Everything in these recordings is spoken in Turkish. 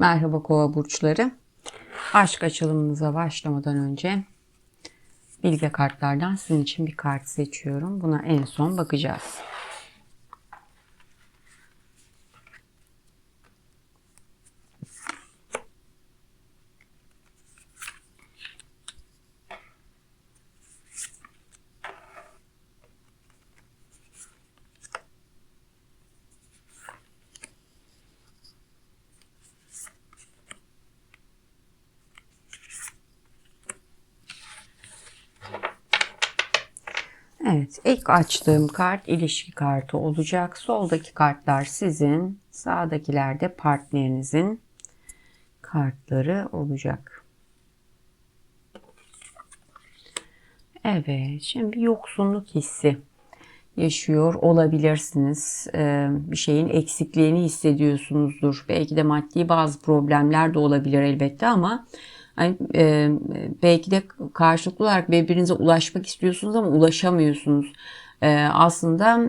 Merhaba kova burçları. Aşk açılımımıza başlamadan önce bilge kartlardan sizin için bir kart seçiyorum. Buna en son bakacağız. Evet, ilk açtığım kart ilişki kartı olacak. Soldaki kartlar sizin, sağdakiler de partnerinizin kartları olacak. Evet, şimdi yoksunluk hissi yaşıyor olabilirsiniz. Ee, bir şeyin eksikliğini hissediyorsunuzdur. Belki de maddi bazı problemler de olabilir elbette ama Hani, e, belki de karşılıklı olarak birbirinize ulaşmak istiyorsunuz ama ulaşamıyorsunuz. E, aslında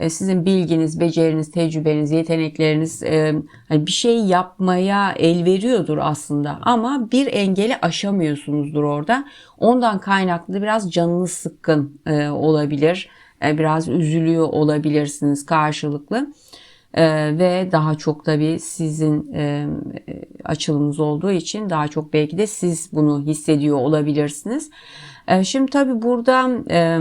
e, sizin bilginiz, beceriniz, tecrübeniz, yetenekleriniz e, hani bir şey yapmaya el veriyordur aslında ama bir engeli aşamıyorsunuzdur orada. Ondan kaynaklı biraz canınız sıkkın e, olabilir. E, biraz üzülüyor olabilirsiniz karşılıklı. Ee, ve daha çok tabii sizin e, açılımınız olduğu için daha çok belki de siz bunu hissediyor olabilirsiniz. E, şimdi tabii burada e,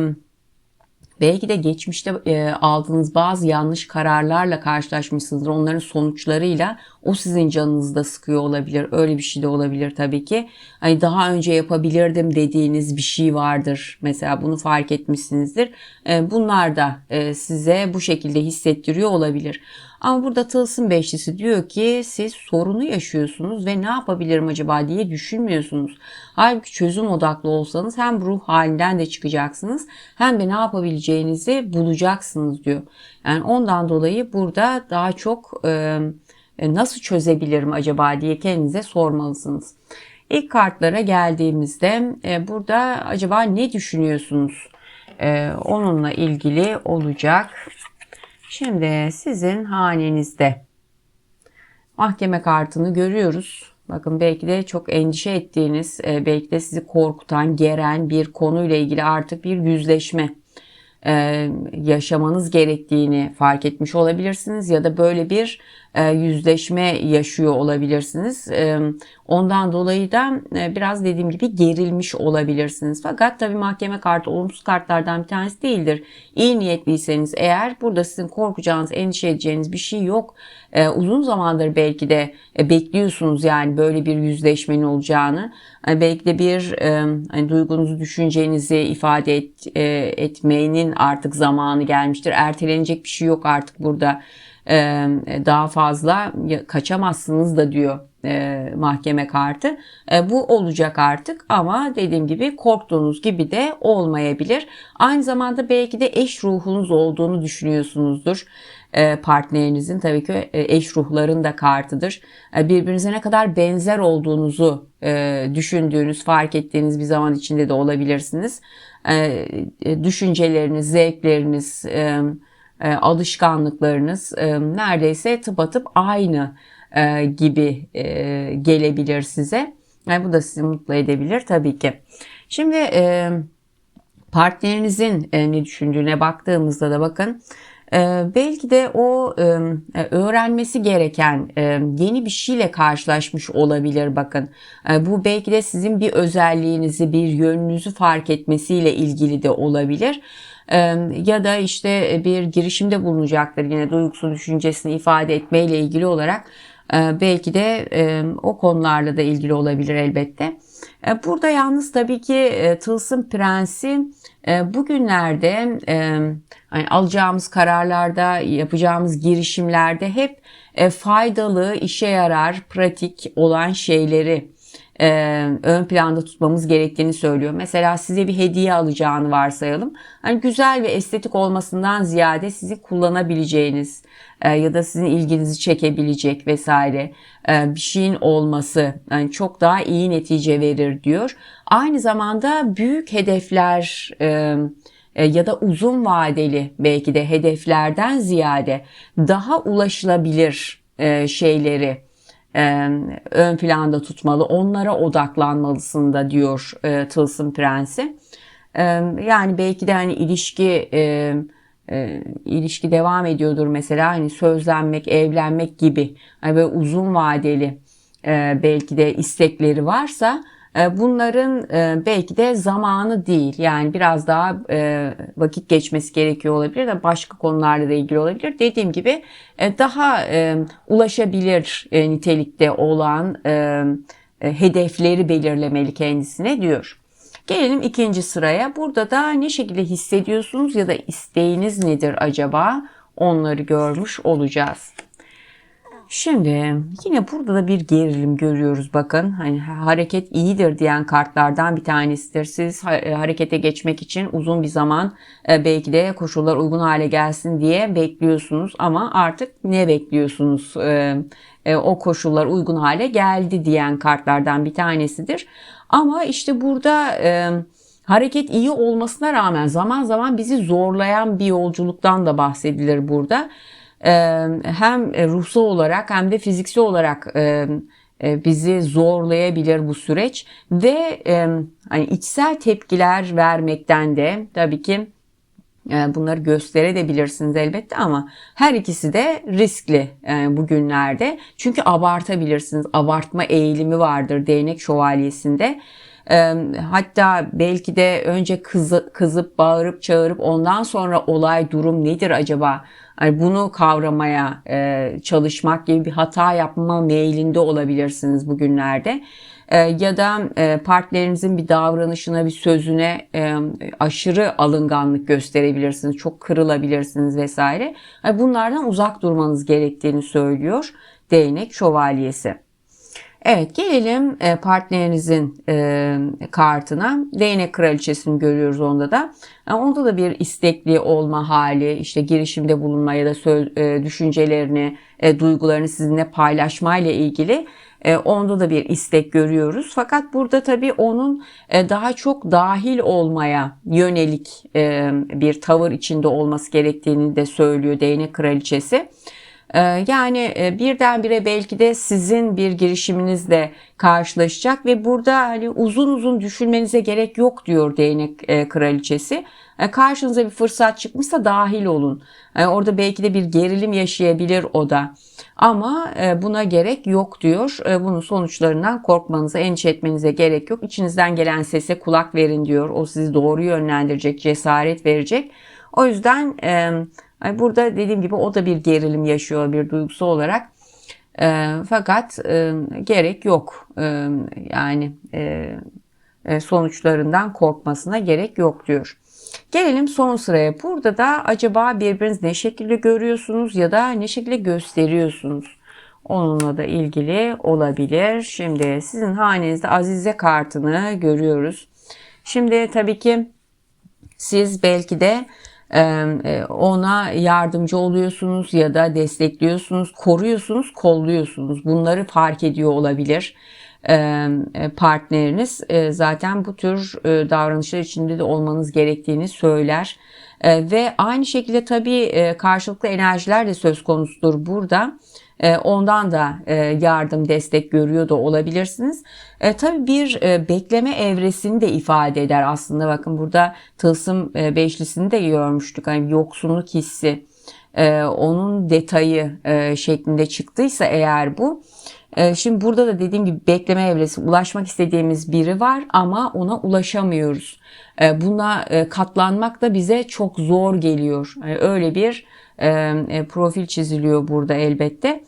belki de geçmişte e, aldığınız bazı yanlış kararlarla karşılaşmışsınızdır. Onların sonuçlarıyla o sizin canınızda sıkıyor olabilir. Öyle bir şey de olabilir tabii ki. Hani daha önce yapabilirdim dediğiniz bir şey vardır. Mesela bunu fark etmişsinizdir. E, bunlar da e, size bu şekilde hissettiriyor olabilir. Ama burada tılsım beşlisi diyor ki siz sorunu yaşıyorsunuz ve ne yapabilirim acaba diye düşünmüyorsunuz. Halbuki çözüm odaklı olsanız hem ruh halinden de çıkacaksınız hem de ne yapabileceğinizi bulacaksınız diyor. Yani ondan dolayı burada daha çok e, nasıl çözebilirim acaba diye kendinize sormalısınız. İlk kartlara geldiğimizde e, burada acaba ne düşünüyorsunuz? E, onunla ilgili olacak. Şimdi sizin hanenizde mahkeme kartını görüyoruz. Bakın belki de çok endişe ettiğiniz, e, belki de sizi korkutan, geren bir konuyla ilgili artık bir yüzleşme e, yaşamanız gerektiğini fark etmiş olabilirsiniz ya da böyle bir e, yüzleşme yaşıyor olabilirsiniz. E, ondan dolayı da e, biraz dediğim gibi gerilmiş olabilirsiniz. Fakat tabii mahkeme kartı olumsuz kartlardan bir tanesi değildir. İyi niyetliyseniz eğer burada sizin korkacağınız, endişe edeceğiniz bir şey yok. Uzun zamandır belki de bekliyorsunuz yani böyle bir yüzleşmenin olacağını. Belki de bir hani duygunuzu, düşüncenizi ifade et, etmenin artık zamanı gelmiştir. Ertelenecek bir şey yok artık burada daha fazla kaçamazsınız da diyor mahkeme kartı. Bu olacak artık ama dediğim gibi korktuğunuz gibi de olmayabilir. Aynı zamanda belki de eş ruhunuz olduğunu düşünüyorsunuzdur. Partnerinizin tabii ki eş ruhların da kartıdır. Birbirinize ne kadar benzer olduğunuzu düşündüğünüz, fark ettiğiniz bir zaman içinde de olabilirsiniz. Düşünceleriniz, zevkleriniz, e, alışkanlıklarınız e, neredeyse tıpatıp aynı e, gibi gelebilir size. Yani bu da sizi mutlu edebilir tabii ki. Şimdi partnerinizin ne düşündüğüne baktığımızda da bakın belki de o öğrenmesi gereken yeni bir şeyle karşılaşmış olabilir bakın. Bu belki de sizin bir özelliğinizi, bir yönünüzü fark etmesiyle ilgili de olabilir ya da işte bir girişimde bulunacaktır yine duygusal düşüncesini ifade etmeyle ilgili olarak belki de o konularla da ilgili olabilir elbette. Burada yalnız tabii ki Tılsım Prensi bugünlerde hani alacağımız kararlarda, yapacağımız girişimlerde hep faydalı, işe yarar, pratik olan şeyleri e, ön planda tutmamız gerektiğini söylüyor. Mesela size bir hediye alacağını varsayalım. Hani güzel ve estetik olmasından ziyade sizi kullanabileceğiniz e, ya da sizin ilginizi çekebilecek vesaire e, bir şeyin olması yani çok daha iyi netice verir diyor. Aynı zamanda büyük hedefler e, e ya da uzun vadeli belki de hedeflerden ziyade daha ulaşılabilir e, şeyleri e, ön planda tutmalı, onlara odaklanmalısın da diyor e, Tılsım Prensi. Yani belki de hani ilişki e, ilişki devam ediyordur mesela hani sözlenmek, evlenmek gibi hani böyle uzun vadeli e, belki de istekleri varsa bunların e, belki de zamanı değil yani biraz daha e, vakit geçmesi gerekiyor olabilir de başka konularla da ilgili olabilir. Dediğim gibi daha ulaşabilir nitelikte olan hedefleri belirlemeli kendisine diyor. Gelelim ikinci sıraya. Burada da ne şekilde hissediyorsunuz ya da isteğiniz nedir acaba? Onları görmüş olacağız. Şimdi yine burada da bir gerilim görüyoruz bakın. Hani hareket iyidir diyen kartlardan bir tanesidir. Siz e, harekete geçmek için uzun bir zaman e, belki de koşullar uygun hale gelsin diye bekliyorsunuz ama artık ne bekliyorsunuz? E, o koşullar uygun hale geldi diyen kartlardan bir tanesidir. Ama işte burada hareket iyi olmasına rağmen zaman zaman bizi zorlayan bir yolculuktan da bahsedilir burada hem ruhsal olarak hem de fiziksel olarak bizi zorlayabilir bu süreç ve hani içsel tepkiler vermekten de tabii ki bunları gösterebilirsiniz elbette ama her ikisi de riskli bugünlerde. Çünkü abartabilirsiniz. Abartma eğilimi vardır değnek şövalyesinde. Hatta belki de önce kızı, kızıp bağırıp çağırıp ondan sonra olay durum nedir acaba? Yani bunu kavramaya çalışmak gibi bir hata yapma meylinde olabilirsiniz bugünlerde. Ya da partnerinizin bir davranışına, bir sözüne aşırı alınganlık gösterebilirsiniz. Çok kırılabilirsiniz vesaire. Bunlardan uzak durmanız gerektiğini söylüyor değnek şövalyesi. Evet gelelim e, partnerinizin e, kartına. Değnek kraliçesini görüyoruz onda da. E, onda da bir istekli olma hali, işte girişimde bulunma ya da düşüncelerini, duygularını sizinle paylaşmayla ilgili onda da bir istek görüyoruz. Fakat burada tabii onun daha çok dahil olmaya yönelik bir tavır içinde olması gerektiğini de söylüyor değnek kraliçesi. Ee, yani e, birdenbire belki de sizin bir girişiminizle karşılaşacak ve burada hani uzun uzun düşünmenize gerek yok diyor değnek e, kraliçesi. E, karşınıza bir fırsat çıkmışsa dahil olun. Orada belki de bir gerilim yaşayabilir o da. Ama buna gerek yok diyor. Bunun sonuçlarından korkmanıza, endişe etmenize gerek yok. İçinizden gelen sese kulak verin diyor. O sizi doğru yönlendirecek, cesaret verecek. O yüzden yani burada dediğim gibi o da bir gerilim yaşıyor bir duygusu olarak. E, fakat e, gerek yok. E, yani e, sonuçlarından korkmasına gerek yok diyor. Gelelim son sıraya. Burada da acaba birbiriniz ne şekilde görüyorsunuz ya da ne şekilde gösteriyorsunuz? Onunla da ilgili olabilir. Şimdi sizin hanenizde Azize kartını görüyoruz. Şimdi tabii ki siz belki de ona yardımcı oluyorsunuz ya da destekliyorsunuz, koruyorsunuz, kolluyorsunuz. Bunları fark ediyor olabilir e, partneriniz. E, zaten bu tür davranışlar içinde de olmanız gerektiğini söyler. Ve aynı şekilde tabii karşılıklı enerjiler de söz konusudur burada. Ondan da e, yardım, destek görüyor da olabilirsiniz. E, tabii bir e, bekleme evresini de ifade eder aslında. Bakın burada tılsım beşlisini de görmüştük. Hani yoksunluk hissi, onun detayı şeklinde çıktıysa eğer bu. Şimdi burada da dediğim gibi bekleme evresi ulaşmak istediğimiz biri var ama ona ulaşamıyoruz. Buna katlanmak da bize çok zor geliyor. Öyle bir e, profil çiziliyor burada elbette.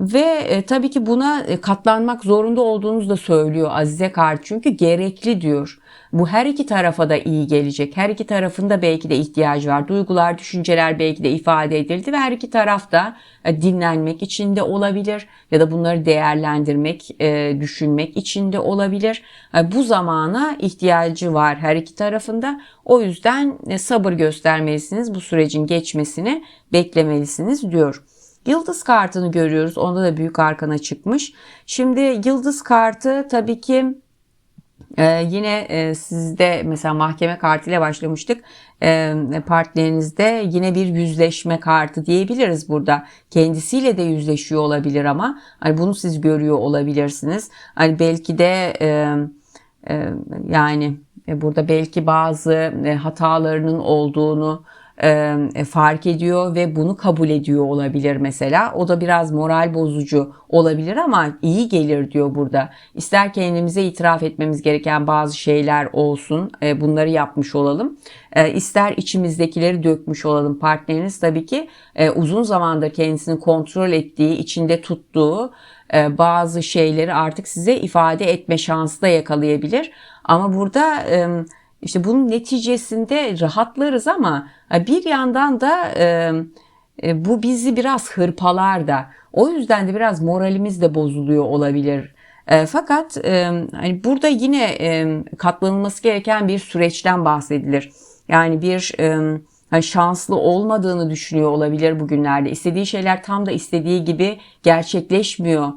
Ve e, tabii ki buna e, katlanmak zorunda olduğunuzu da söylüyor Azize Kart çünkü gerekli diyor. Bu her iki tarafa da iyi gelecek. Her iki tarafında belki de ihtiyacı var. Duygular, düşünceler belki de ifade edildi ve her iki taraf da e, dinlenmek içinde olabilir ya da bunları değerlendirmek, e, düşünmek içinde olabilir. Bu zamana ihtiyacı var her iki tarafında. O yüzden sabır göstermelisiniz. Bu sürecin geçmesini beklemelisiniz diyor. Yıldız kartını görüyoruz. Onda da büyük arkana çıkmış. Şimdi yıldız kartı tabii ki e, yine e, sizde mesela mahkeme kartıyla başlamıştık. E, partnerinizde yine bir yüzleşme kartı diyebiliriz burada. Kendisiyle de yüzleşiyor olabilir ama hani bunu siz görüyor olabilirsiniz. Hani belki de e, e, yani e, burada belki bazı e, hatalarının olduğunu e, fark ediyor ve bunu kabul ediyor olabilir mesela. O da biraz moral bozucu olabilir ama iyi gelir diyor burada. İster kendimize itiraf etmemiz gereken bazı şeyler olsun e, bunları yapmış olalım. E, ister içimizdekileri dökmüş olalım. Partneriniz tabii ki e, uzun zamandır kendisini kontrol ettiği, içinde tuttuğu e, bazı şeyleri artık size ifade etme şansı da yakalayabilir. Ama burada e, işte bunun neticesinde rahatlarız ama bir yandan da e, e, bu bizi biraz hırpalar da. O yüzden de biraz moralimiz de bozuluyor olabilir. E, fakat hani burada yine katlanılması gereken bir süreçten bahsedilir. Yani bir hani şanslı olmadığını düşünüyor olabilir bugünlerde. İstediği şeyler tam da istediği gibi gerçekleşmiyor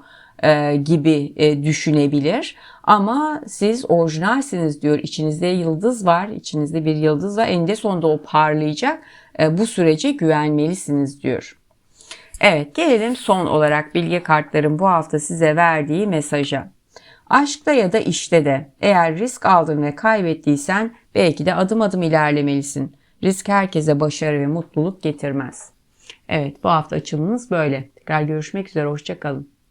gibi düşünebilir. Ama siz orijinalsiniz diyor. İçinizde yıldız var. içinizde bir yıldız var. Eninde sonunda o parlayacak. E, bu sürece güvenmelisiniz diyor. Evet gelelim son olarak bilgi kartların bu hafta size verdiği mesaja. Aşkta ya da işte de eğer risk aldın ve kaybettiysen belki de adım adım ilerlemelisin. Risk herkese başarı ve mutluluk getirmez. Evet bu hafta açılımınız böyle. Tekrar görüşmek üzere. Hoşçakalın.